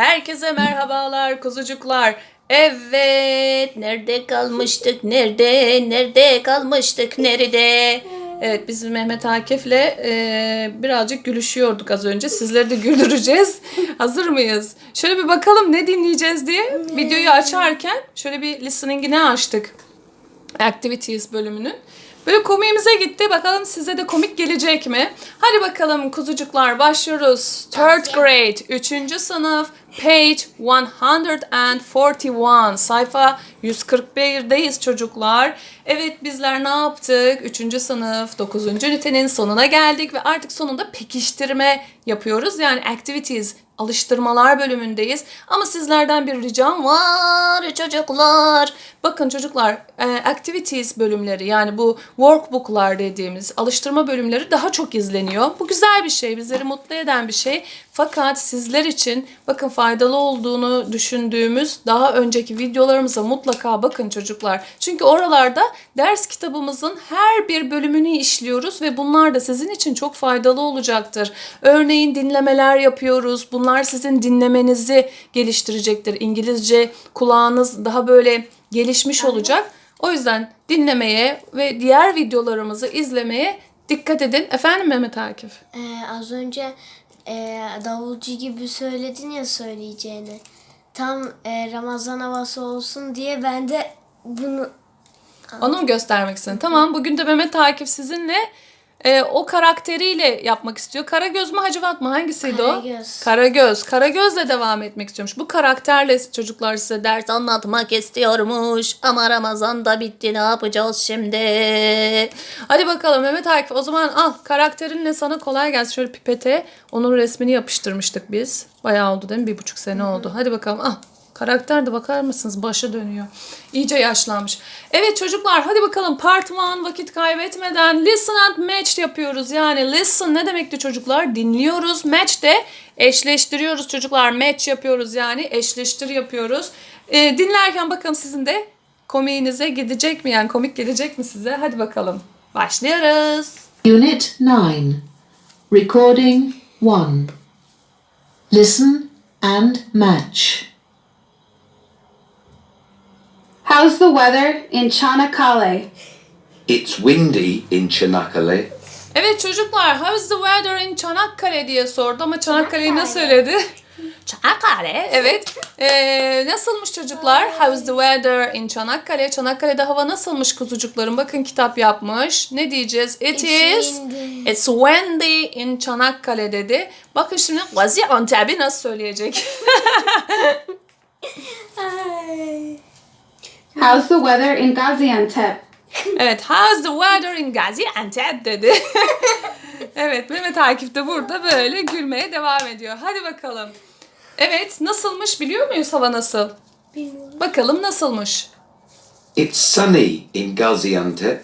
herkese merhabalar kuzucuklar. Evet, nerede kalmıştık? Nerede? Nerede kalmıştık? Nerede? Evet, biz Mehmet Akif'le e, birazcık gülüşüyorduk az önce. Sizleri de güldüreceğiz. Hazır mıyız? Şöyle bir bakalım ne dinleyeceğiz diye videoyu açarken şöyle bir listening'ini açtık. Activities bölümünün. Böyle komiğimize gitti. Bakalım size de komik gelecek mi? Hadi bakalım kuzucuklar başlıyoruz. Third grade, 3. sınıf, page 141. Sayfa 141'deyiz çocuklar. Evet bizler ne yaptık? 3. sınıf 9. ünitenin sonuna geldik ve artık sonunda pekiştirme yapıyoruz. Yani activities alıştırmalar bölümündeyiz. Ama sizlerden bir ricam var çocuklar. Bakın çocuklar e, activities bölümleri yani bu workbooklar dediğimiz alıştırma bölümleri daha çok izleniyor. Bu güzel bir şey, bizleri mutlu eden bir şey. Fakat sizler için bakın faydalı olduğunu düşündüğümüz daha önceki videolarımıza mutlaka bakın çocuklar. Çünkü oralarda ders kitabımızın her bir bölümünü işliyoruz ve bunlar da sizin için çok faydalı olacaktır. Örneğin dinlemeler yapıyoruz. Bunlar sizin dinlemenizi geliştirecektir. İngilizce kulağınız daha böyle gelişmiş olacak. O yüzden dinlemeye ve diğer videolarımızı izlemeye dikkat edin. Efendim Mehmet Akif? Ee, az önce e, davulcu gibi söyledin ya söyleyeceğini. Tam e, Ramazan havası olsun diye ben de bunu Onu mu göstermek istedin? Tamam bugün de Mehmet Akif sizinle e, o karakteriyle yapmak istiyor. Karagöz mü Hacivat mı? Hangisiydi o? Karagöz. Karagöz. Karagöz'le devam etmek istiyormuş. Bu karakterle çocuklar size ders anlatmak istiyormuş. Ama Ramazan da bitti ne yapacağız şimdi? Hadi bakalım Mehmet Akif o zaman al karakterinle sana kolay gelsin. Şöyle pipete onun resmini yapıştırmıştık biz. Bayağı oldu değil mi? Bir buçuk sene oldu. Hadi bakalım al. Karakter de bakar mısınız başa dönüyor. İyice yaşlanmış. Evet çocuklar hadi bakalım part 1 vakit kaybetmeden listen and match yapıyoruz. Yani listen ne demekti çocuklar? Dinliyoruz. Match de eşleştiriyoruz çocuklar. Match yapıyoruz yani eşleştir yapıyoruz. Ee, dinlerken bakalım sizin de komiğinize gidecek mi? Yani komik gelecek mi size? Hadi bakalım. Başlıyoruz. Unit 9. Recording 1. Listen and match. How's the weather in Chanakale? It's windy in Çanakkale. Evet çocuklar, how is the weather in Çanakkale diye sordu ama Çanakkale'yi nasıl söyledi? Çanakkale. Evet. Ee, nasılmış çocuklar? How is the weather in Çanakkale? Çanakkale'de hava nasılmış kuzucuklarım? Bakın kitap yapmış. Ne diyeceğiz? It It's is windy. It's windy in Çanakkale dedi. Bakın şimdi Gaziantep'i nasıl söyleyecek? How's the weather in Gaziantep? Evet, how's the weather in Gaziantep dedi. evet, Mehmet Akif de burada böyle gülmeye devam ediyor. Hadi bakalım. Evet, nasılmış biliyor muyuz hava nasıl? Bilmiyorum. Bakalım nasılmış? It's sunny in Gaziantep.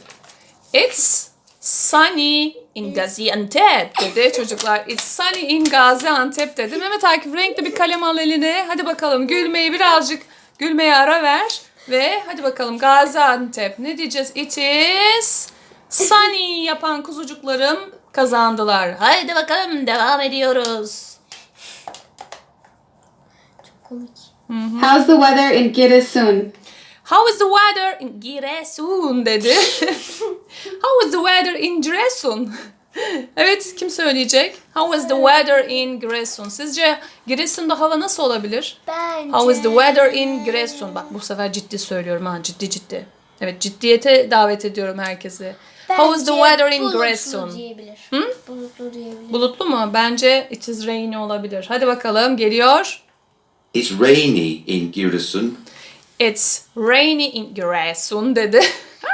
It's sunny in Gaziantep dedi çocuklar. It's sunny in Gaziantep dedi. Mehmet Akif renkli bir kalem al eline. Hadi bakalım gülmeyi birazcık gülmeye ara ver. Ve hadi bakalım Gaziantep. Ne diyeceğiz? It is sunny yapan kuzucuklarım kazandılar. Haydi bakalım devam ediyoruz. Komik. How's the weather in Giresun? How is the weather in Giresun dedi. How is the weather in Giresun? evet kim söyleyecek? How is the weather in Giresun? Sizce Giresun'da hava nasıl olabilir? Bence. How is the weather in Giresun? Bak bu sefer ciddi söylüyorum ha ciddi ciddi. Evet ciddiyete davet ediyorum herkesi. How is the Bence weather in bulutlu Giresun? diyebilir. Hı? Bulutlu diyebilir. Bulutlu mu? Bence it is rainy olabilir. Hadi bakalım geliyor. It's rainy in Giresun. It's rainy in Giresun dedi.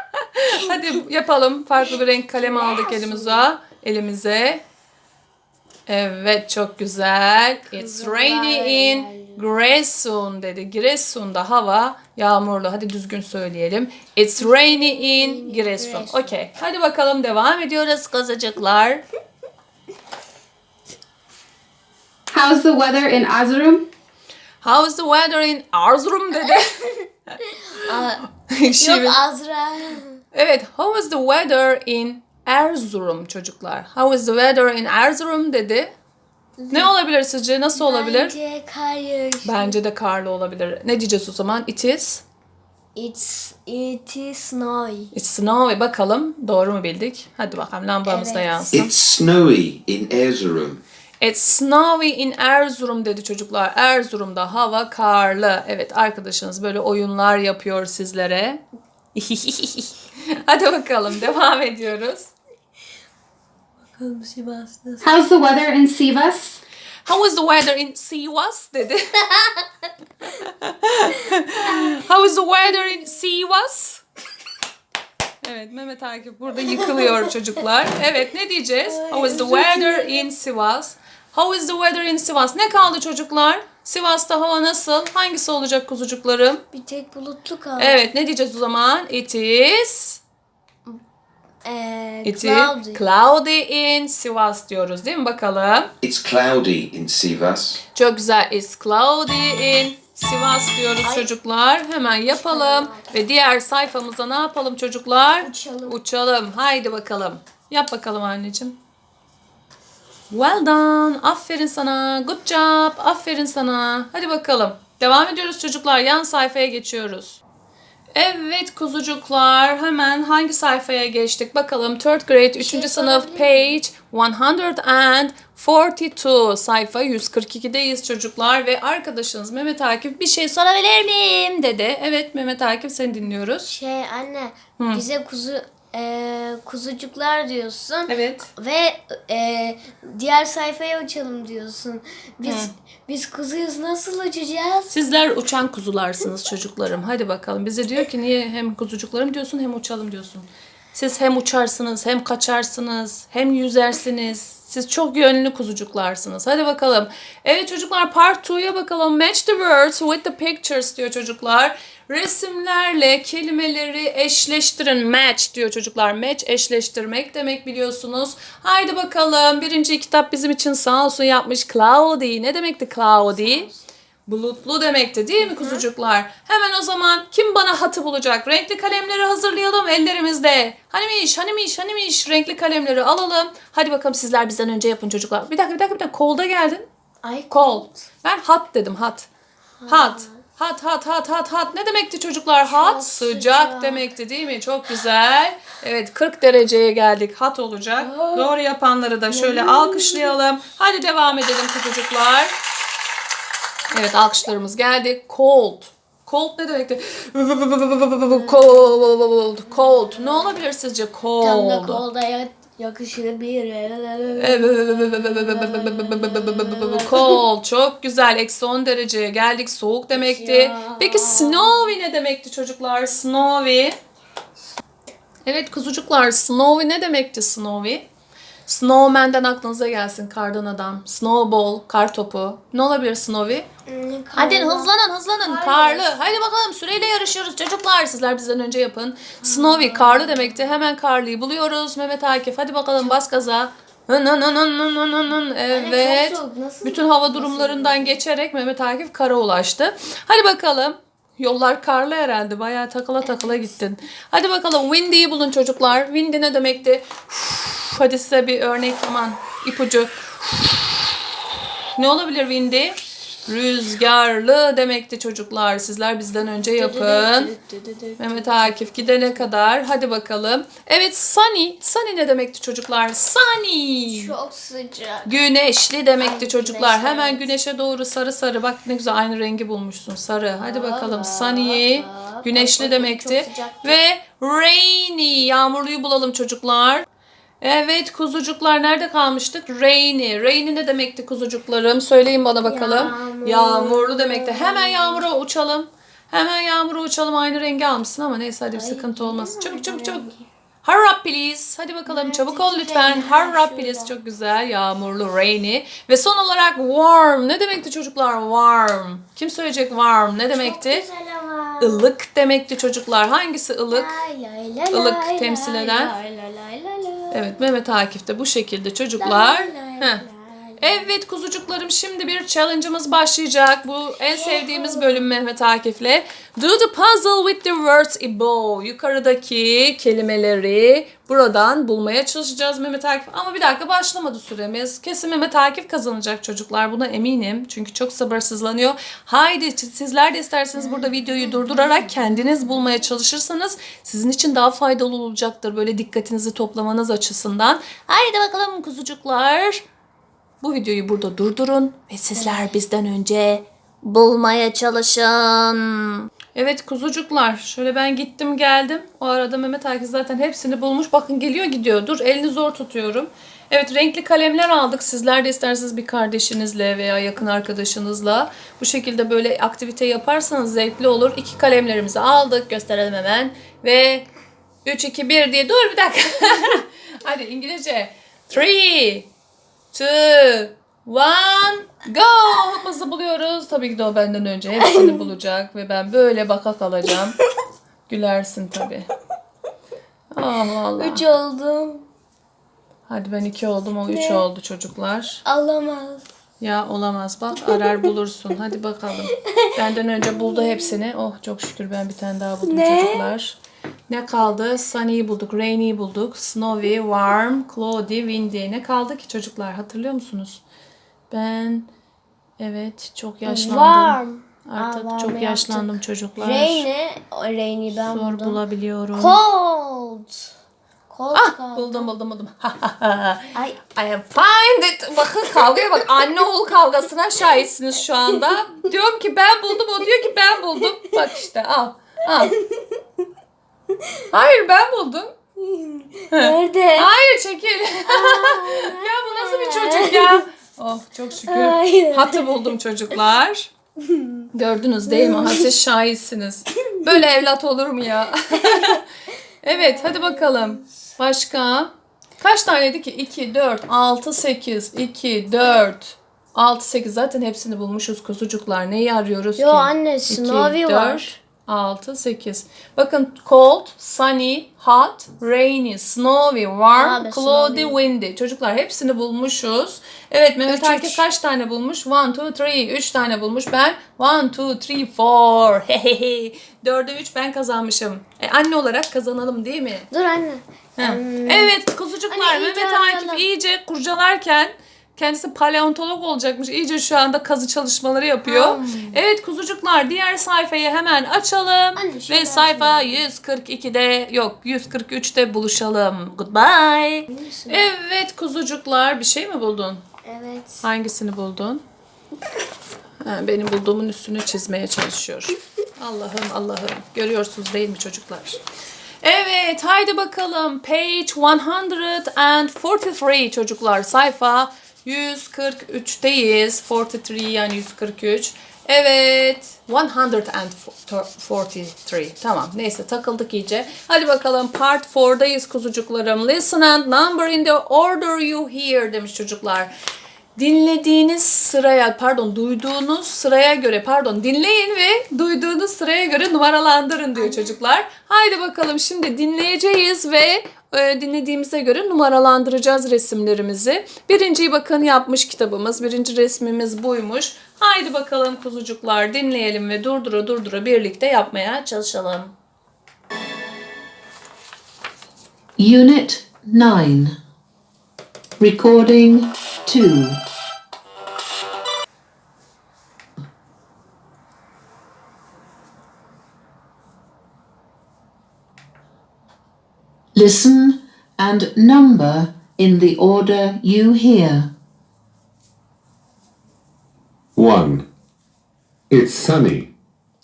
Hadi yapalım. Farklı bir renk kalem aldık elimize. Elimize. Evet çok güzel. It's rainy in Giresun dedi. Giresun'da hava yağmurlu. Hadi düzgün söyleyelim. It's rainy in Giresun. Okey. Hadi bakalım devam ediyoruz kızıcıklar. How's the weather in Erzurum? How's the weather in Erzurum dedi. Şirin. Yok Azra. Evet, how is the weather in Erzurum çocuklar? How is the weather in Erzurum dedi. Ne olabilir sizce? Nasıl olabilir? Bence kar yağışı. Bence de karlı olabilir. Ne diyeceğiz o zaman? It is. It's, it is snowy. It's snowy. Bakalım doğru mu bildik? Hadi bakalım lambamız da Evet. yansın. It's snowy in Erzurum. It's snowy in Erzurum dedi çocuklar. Erzurum'da hava karlı. Evet arkadaşınız böyle oyunlar yapıyor sizlere. Hadi bakalım devam ediyoruz. How's the weather in Sivas? How is the weather in Sivas dedi. How is the weather in Sivas? Evet Mehmet Akif burada yıkılıyor çocuklar. Evet ne diyeceğiz? How is the weather in Sivas? How is the weather in Sivas? Ne kaldı çocuklar? Sivas'ta hava nasıl? Hangisi olacak kuzucuklarım? Bir tek bulutlu kaldı. Evet ne diyeceğiz o zaman? It is Ee, It cloudy. is cloudy in Sivas diyoruz değil mi bakalım? It's cloudy in Sivas. Çok güzel. It's cloudy in Sivas diyoruz çocuklar. Hemen yapalım. Ve diğer sayfamıza ne yapalım çocuklar? Uçalım. Uçalım. Haydi bakalım. Yap bakalım anneciğim. Well done. Aferin sana. Good job. Aferin sana. Hadi bakalım. Devam ediyoruz çocuklar. Yan sayfaya geçiyoruz. Evet kuzucuklar hemen hangi sayfaya geçtik bakalım. Third grade 3. şey sınıf page 142 sayfa 142'deyiz çocuklar ve arkadaşınız Mehmet Akif bir şey sorabilir miyim dedi. Evet Mehmet Akif seni dinliyoruz. Şey anne bize kuzu e, kuzucuklar diyorsun. Evet. Ve e, diğer sayfaya uçalım diyorsun. Biz biz kuzuyuz nasıl uçacağız? Sizler uçan kuzularsınız çocuklarım. Hadi bakalım. Bize diyor ki niye hem kuzucuklarım diyorsun hem uçalım diyorsun. Siz hem uçarsınız hem kaçarsınız hem yüzersiniz. Siz çok yönlü kuzucuklarsınız. Hadi bakalım. Evet çocuklar part 2'ya bakalım. Match the words with the pictures diyor çocuklar. Resimlerle kelimeleri eşleştirin. Match diyor çocuklar. Match eşleştirmek demek biliyorsunuz. Haydi bakalım. Birinci kitap bizim için sağ olsun yapmış. Cloudy. Ne demekti cloudy? Bulutlu demekti değil mi kuzucuklar? Hemen o zaman kim bana hatı bulacak? Renkli kalemleri hazırlayalım ellerimizde. Hanimiş, hanimiş, hanimiş. Renkli kalemleri alalım. Hadi bakalım sizler bizden önce yapın çocuklar. Bir dakika, bir dakika, bir dakika. Kolda geldin. Ay Kol. Ben hat dedim, hat. Hat. Hat, hat, hat, hat, hat. Ne demekti çocuklar? Hat sıcak, sıcak. demekti değil mi? Çok güzel. Evet 40 dereceye geldik. Hat olacak. Doğru yapanları da şöyle alkışlayalım. Hadi devam edelim kuzucuklar. Evet alkışlarımız geldi. Cold. Cold ne demekti? Cold. Cold. Ne olabilir sizce tam da cold? ya- yakışır bir. Cold. Çok güzel. Eksi 10 dereceye geldik. Soğuk demekti. Ya. Peki snowy ne demekti çocuklar? Snowy. Evet kuzucuklar snowy ne demekti snowy? Snowman'den aklınıza gelsin kardan adam. Snowball, kar topu. Ne olabilir snowy? Hadi hızlanın hızlanın. Kar Karlı. yarışı. Haydi bakalım süreyle yarışıyoruz çocuklar. Sizler bizden önce yapın. Snowy karlı demekti. Hemen karlıyı buluyoruz. Mehmet Akif hadi bakalım bas gaza. Hın hın hın hın hın hın. Evet. Bütün hava durumlarından geçerek Mehmet Akif kara ulaştı. Hadi bakalım. Yollar karlı herhalde. Bayağı takıla takıla gittin. Hadi bakalım Windy'yi bulun çocuklar. Windy ne demekti? Uf, Hadi size bir örnek aman ipucu. Ne olabilir Windy? Rüzgarlı demekti çocuklar. Sizler bizden önce yapın. Mehmet Akif gidene kadar. Hadi bakalım. Evet sunny. Sunny ne demekti çocuklar? Sunny. Çok sıcak. Güneşli demekti çocuklar. güneş, Hemen güneşe doğru sarı sarı. Bak ne güzel aynı rengi bulmuşsun. Sarı. Hadi bakalım. Sunny. Güneşli demekti. Ve rainy. Yağmurluyu bulalım çocuklar. Evet kuzucuklar nerede kalmıştık? Rainy. Rainy ne demekti kuzucuklarım? Söyleyin bana bakalım. Yağmurlu. Yağmurlu demekti. Hemen yağmura uçalım. Hemen yağmura uçalım. Aynı rengi almışsın ama neyse hadi bir sıkıntı olmaz. Çabuk çabuk çabuk. Hurry up please. Hadi bakalım çabuk ol lütfen. Hurry up please. Çok güzel. Yağmurlu, rainy. Ve son olarak warm. Ne demekti çocuklar? Warm. Kim söyleyecek warm? Ne demekti? Çok güzel ama. Ilık demekti çocuklar. Hangisi ılık? Lay lay lay ılık lay temsil lay eden. lay lay lay. Evet Mehmet Akif de bu şekilde çocuklar. Heh. Evet kuzucuklarım şimdi bir challenge'ımız başlayacak. Bu en sevdiğimiz bölüm Mehmet Akif'le. Do the puzzle with the words above. Yukarıdaki kelimeleri buradan bulmaya çalışacağız Mehmet Akif. Ama bir dakika başlamadı süremiz. Kesin Mehmet Akif kazanacak çocuklar. Buna eminim. Çünkü çok sabırsızlanıyor. Haydi sizler de isterseniz burada videoyu durdurarak kendiniz bulmaya çalışırsanız sizin için daha faydalı olacaktır. Böyle dikkatinizi toplamanız açısından. Haydi bakalım kuzucuklar. Bu videoyu burada durdurun ve sizler bizden önce bulmaya çalışın. Evet kuzucuklar şöyle ben gittim geldim. O arada Mehmet Akif zaten hepsini bulmuş. Bakın geliyor gidiyor. Dur elini zor tutuyorum. Evet renkli kalemler aldık. Sizler de isterseniz bir kardeşinizle veya yakın arkadaşınızla bu şekilde böyle aktivite yaparsanız zevkli olur. İki kalemlerimizi aldık. Gösterelim hemen. Ve 3, 2, 1 diye. Dur bir dakika. Hadi İngilizce. 3, two, one, go! Hızlı buluyoruz. Tabii ki de o benden önce hepsini bulacak ve ben böyle baka kalacağım. Gülersin tabii. Allah Allah. Üç oldum. Hadi ben iki oldum, o üç Ne? oldu çocuklar. Alamaz. Ya olamaz bak arar bulursun. Hadi bakalım. Benden önce buldu hepsini. Oh çok şükür ben bir tane daha buldum Ne? çocuklar. Ne kaldı? Sunny'yi bulduk, Rainy'yi bulduk, Snowy, Warm, Cloudy, Windy. Ne kaldı ki çocuklar? Hatırlıyor musunuz? Ben evet çok yaşlandım. Warm. Artık Aa, çok yaptık. yaşlandım çocuklar. Rain'i, o Rain'i ben Zor buldum. bulabiliyorum. Cold. Cold Ah kaldı. buldum buldum buldum. Ay I am find it. Bakın kavgaya bak. Anne oğul kavgasına şahitsiniz şu anda. Diyorum ki ben buldum. O diyor ki ben buldum. Bak işte al. Al. Hayır ben buldum. nerede? Hayır çekil. ya bu nasıl bir çocuk ya? Oh çok şükür. Hayır. Hatı buldum çocuklar. Gördünüz değil mi? Ha, siz şahitsiniz. Böyle evlat olur mu ya? evet hadi bakalım. Başka? Kaç taneydi ki? 2, 4, 6, 8, 2, 4, 6, 8. Zaten hepsini bulmuşuz kuzucuklar. Neyi arıyoruz Yo ki? anne 2, Snowy 4, var. 6, 8. Bakın cold, sunny, hot, rainy, snowy, warm, Abi, cloudy, snowy. windy. Çocuklar hepsini bulmuşuz. Evet Mehmet Üç, kaç tane bulmuş? 1, 2, 3. 3 tane bulmuş. Ben 1, 2, 3, 4. Hehehe. 4'e 3 ben kazanmışım. E, anne olarak kazanalım değil mi? Dur anne. Hmm. Evet kuzucuklar iyice Mehmet Akif iyice kurcalarken kendisi paleontolog olacakmış. İyice şu anda kazı çalışmaları yapıyor. Hmm. Evet kuzucuklar diğer sayfayı hemen açalım. Anne, şunu Ve sayfa 142'de yok 143'te buluşalım. Goodbye. Evet kuzucuklar bir şey mi buldun? Evet. Hangisini buldun? Ha, benim bulduğumun üstünü çizmeye çalışıyor. Allah'ım Allah'ım. Görüyorsunuz değil mi çocuklar? Evet haydi bakalım. Page 143 çocuklar. Sayfa 143'teyiz. 43 yani 143. Evet. 143. Tamam. Neyse takıldık iyice. Hadi bakalım part 4'dayız kuzucuklarım. Listen and number in the order you hear demiş çocuklar. Dinlediğiniz sıraya, pardon duyduğunuz sıraya göre, pardon dinleyin ve duyduğunuz sıraya göre numaralandırın diyor çocuklar. Haydi bakalım şimdi dinleyeceğiz ve e, dinlediğimize göre numaralandıracağız resimlerimizi. Birinciyi bakın yapmış kitabımız. Birinci resmimiz buymuş. Haydi bakalım kuzucuklar dinleyelim ve durdura durdura birlikte yapmaya çalışalım. Unit 9. Recording 2. Listen and number in the order you hear. 1. It's sunny.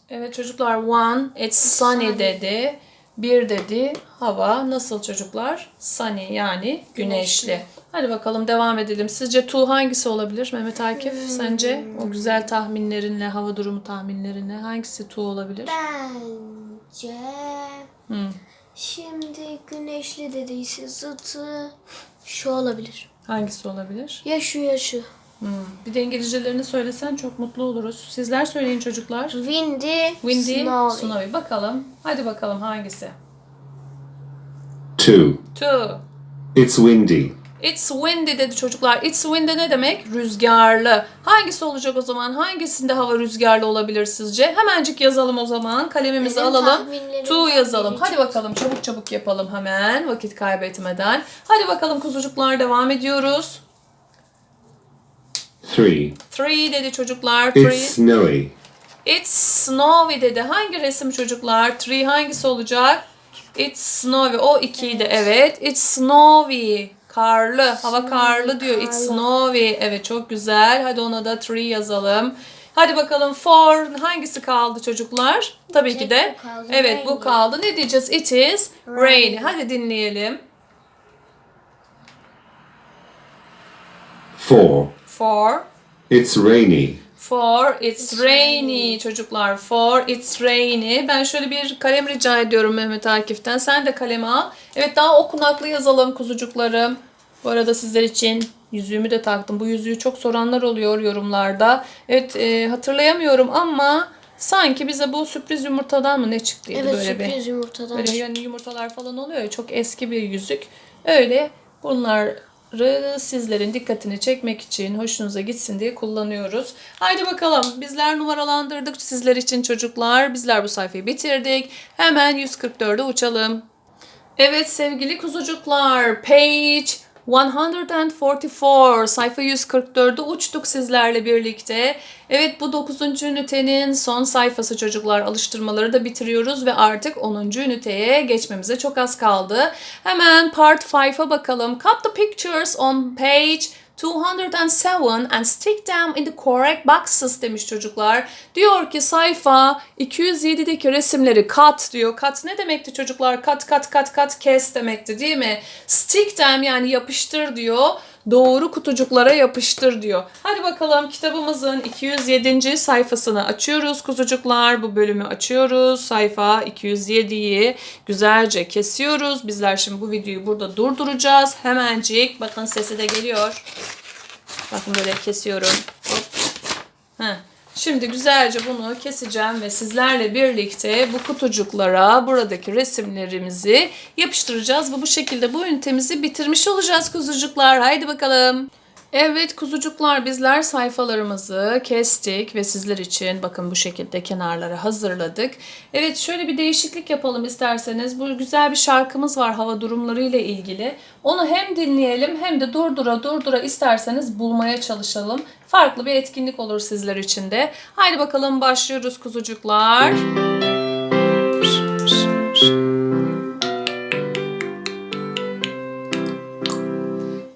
Evet çocuklar one, it's sunny dedi. Bir dedi hava nasıl çocuklar? Sunny yani güneşli. Hadi bakalım devam edelim. Sizce two hangisi olabilir Mehmet Akif? Sence o güzel tahminlerinle, hava durumu tahminlerinle hangisi two olabilir? Bence Hı. Şimdi güneşli dediyse zıtı şu olabilir. Hangisi olabilir? Ya şu ya şu. Hı. Bir de İngilizcelerini söylesen çok mutlu oluruz. Sizler söyleyin çocuklar. Windy, Windy, snowy. Snowy. Bakalım. Hadi bakalım hangisi? 2. Two. It's windy. It's windy dedi çocuklar. It's windy ne demek? Rüzgarlı. Hangisi olacak o zaman? Hangisinde hava rüzgarlı olabilir sizce? Hemencik yazalım o zaman. Kalemimizi Benim alalım. To yazalım. Hadi bakalım çabuk çabuk yapalım hemen. Vakit kaybetmeden. Hadi bakalım kuzucuklar devam ediyoruz. Three. Three dedi çocuklar. It's Three. snowy. It's snowy dedi. Hangi resim çocuklar? Three hangisi olacak? It's snowy. O ikiydi evet. It's snowy. Karlı. Hava karlı diyor. It's snowy. Evet çok güzel. Hadi ona da three yazalım. Hadi bakalım four hangisi kaldı çocuklar? Tabii ki tek de. bu kaldı, Evet bu kaldı. Ne diyeceğiz? It is rainy. Rainy. Hadi dinleyelim. Four. Four. It's rainy. For it's rainy çocuklar. For it's rainy. Ben şöyle bir kalem rica ediyorum Mehmet Akif'ten. Sen de kalemi al. Evet daha okunaklı yazalım kuzucuklarım. Bu arada sizler için yüzüğümü de taktım. Bu yüzüğü çok soranlar oluyor yorumlarda. Evet e, hatırlayamıyorum ama sanki bize bu sürpriz yumurtadan mı ne çıktıydı Evet böyle bir. sürpriz yumurtadan. Böyle yani yumurtalar falan oluyor ya çok eski bir yüzük. Öyle bunları sizlerin dikkatini çekmek için hoşunuza gitsin diye kullanıyoruz. Haydi bakalım bizler numaralandırdık sizler için çocuklar. Bizler bu sayfayı bitirdik. Hemen 144'e uçalım. Evet sevgili kuzucuklar, page 144 sayfa 144'e uçtuk sizlerle birlikte. Evet bu 9. ünitenin son sayfası çocuklar alıştırmaları da bitiriyoruz ve artık 10. üniteye geçmemize çok az kaldı. Hemen part 5'a bakalım. Cut the pictures on page 207 and stick them in the correct boxes demiş çocuklar. Diyor ki sayfa 207'deki resimleri cut diyor. Cut ne demekti çocuklar? Cut cut cut cut kes demekti değil mi? Stick them yani yapıştır diyor. Doğru kutucuklara yapıştır diyor. Hadi bakalım kitabımızın 207. sayfasını açıyoruz kuzucuklar. Bu bölümü açıyoruz. Sayfa 207'yi güzelce kesiyoruz. Bizler şimdi bu videoyu burada durduracağız. Hemencik bakın sesi de geliyor. Bakın böyle kesiyorum. Hop. Heh. Şimdi güzelce bunu keseceğim ve sizlerle birlikte bu kutucuklara buradaki resimlerimizi yapıştıracağız. Ve bu şekilde bu ünitemizi bitirmiş olacağız kuzucuklar. Haydi bakalım. Evet kuzucuklar bizler sayfalarımızı kestik ve sizler için bakın bu şekilde kenarları hazırladık. Evet şöyle bir değişiklik yapalım isterseniz. Bu güzel bir şarkımız var hava durumları ile ilgili. Onu hem dinleyelim hem de durdura durdura isterseniz bulmaya çalışalım. Farklı bir etkinlik olur sizler için de. Haydi bakalım başlıyoruz kuzucuklar.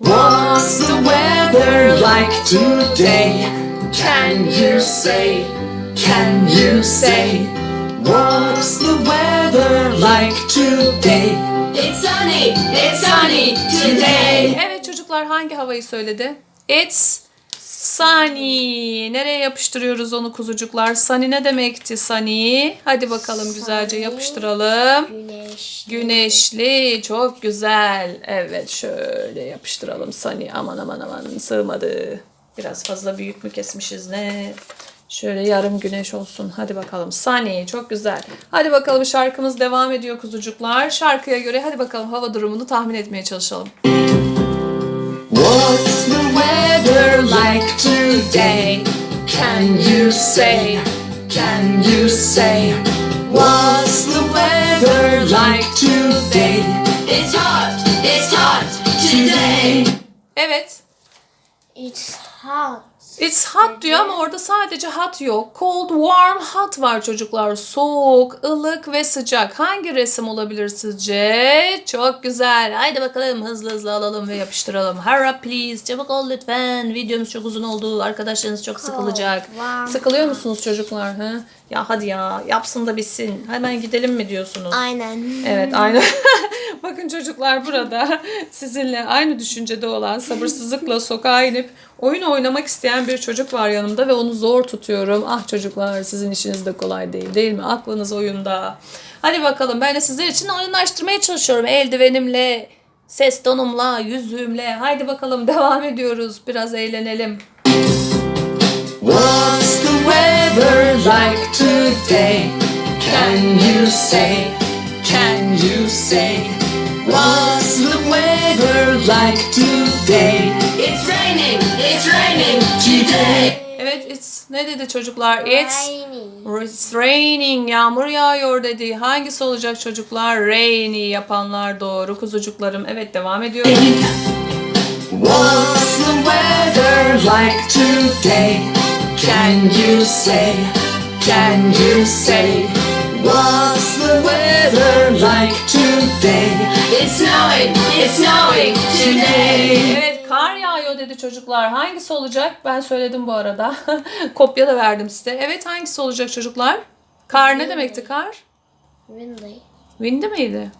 What's the weather like today? Can you say? Can you say? What's the weather like today? It's sunny, it's sunny today. Evet çocuklar hangi havayı söyledi? It's sunny. Nereye yapıştırıyoruz onu kuzucuklar? Sunny ne demekti sunny? Hadi bakalım güzelce Sunny. yapıştıralım. Güneş. Güneşli, çok güzel. Evet, şöyle yapıştıralım Sunny. Aman aman aman sığmadı. Biraz fazla büyük mü kesmişiz ne? Şöyle yarım güneş olsun. Hadi bakalım. Sunny, çok güzel. Hadi bakalım şarkımız devam ediyor kuzucuklar. Şarkıya göre hadi bakalım hava durumunu tahmin etmeye çalışalım. What's the weather like today? Can you say? Can you say? What's the weather like today? It's hot, it's hot today. Evet. It's hot. It's hot diyor ama orada sadece hot yok. Cold, warm, hot var çocuklar. Soğuk, ılık ve sıcak. Hangi resim olabilir sizce? Çok güzel. Haydi bakalım hızlı hızlı alalım ve yapıştıralım. Hurry up please. Çabuk ol lütfen. Videomuz çok uzun oldu. Arkadaşlarınız çok sıkılacak. Sıkılıyor musunuz çocuklar? Hı? Ya hadi ya yapsın da bitsin. Hemen gidelim mi diyorsunuz? Aynen. Evet aynı. Bakın çocuklar burada sizinle aynı düşüncede olan sabırsızlıkla sokağa inip oyun oynamak isteyen bir çocuk var yanımda ve onu zor tutuyorum. Ah çocuklar sizin işiniz de kolay değil değil mi? Aklınız oyunda. Hadi bakalım ben de sizler için oyunlaştırmaya çalışıyorum eldivenimle, ses tonumla, yüzüğümle. Haydi bakalım devam ediyoruz. Biraz eğlenelim. What's the weather like today? Can you say? Can you say? What's the weather like today? Evet, it's ne dedi çocuklar? It's Rainy. It's raining. Yağmur yağıyor dedi. Hangisi olacak çocuklar? Rainy yapanlar doğru. Kuzucuklarım. Evet devam ediyorum. What's the weather like today? Can you say? Can you say? What's the weather like today? It's snowing, it's snowing today. Evet dedi çocuklar. Hangisi olacak? Ben söyledim bu arada. Kopya da verdim size. Evet hangisi olacak çocuklar? Kar ne demekti kar? Windy. Windy miydi?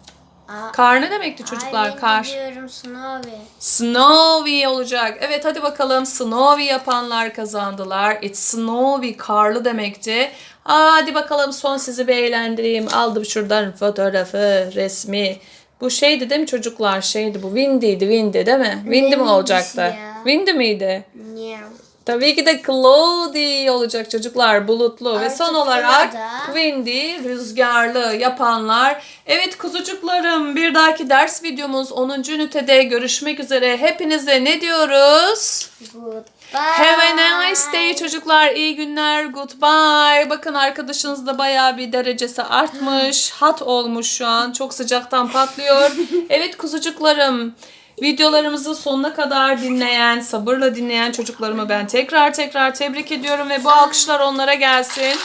Aa, Kar ne demekti çocuklar? Ay, Kar. diyorum Snowy. Snowy olacak. Evet hadi bakalım. Snowy yapanlar kazandılar. It's snowy. Karlı demekti. Hadi bakalım son sizi bir eğlendireyim. Aldım şuradan fotoğrafı, resmi. Bu şeydi değil mi çocuklar? Şeydi bu. Windy'ydi. Windy değil mi? Windy mi Neymiş olacaktı? ya? Windy miydi? Yeah. Tabii ki de cloudy olacak çocuklar. Bulutlu. Ve Artık son olarak burada- windy, rüzgarlı yapanlar. Evet kuzucuklarım bir dahaki ders videomuz 10. ünitede görüşmek üzere. Hepinize ne diyoruz? Goodbye. Have a nice day çocuklar. İyi günler. Goodbye. Bakın arkadaşınız da bayağı bir derecesi artmış. Hot olmuş şu an. Çok sıcaktan patlıyor. Evet kuzucuklarım. Videolarımızı sonuna kadar dinleyen, sabırla dinleyen çocuklarımı ben tekrar tekrar tebrik ediyorum ve bu alkışlar onlara gelsin.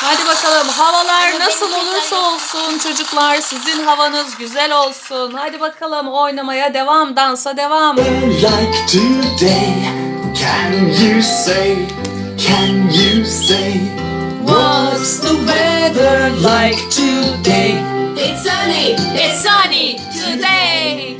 Hadi bakalım havalar nasıl olursa olsun çocuklar sizin havanız güzel olsun. Hadi bakalım oynamaya devam, dansa devam. Like today? Can you say? Can you say? What's the weather like today? It's sunny, It's sunny today.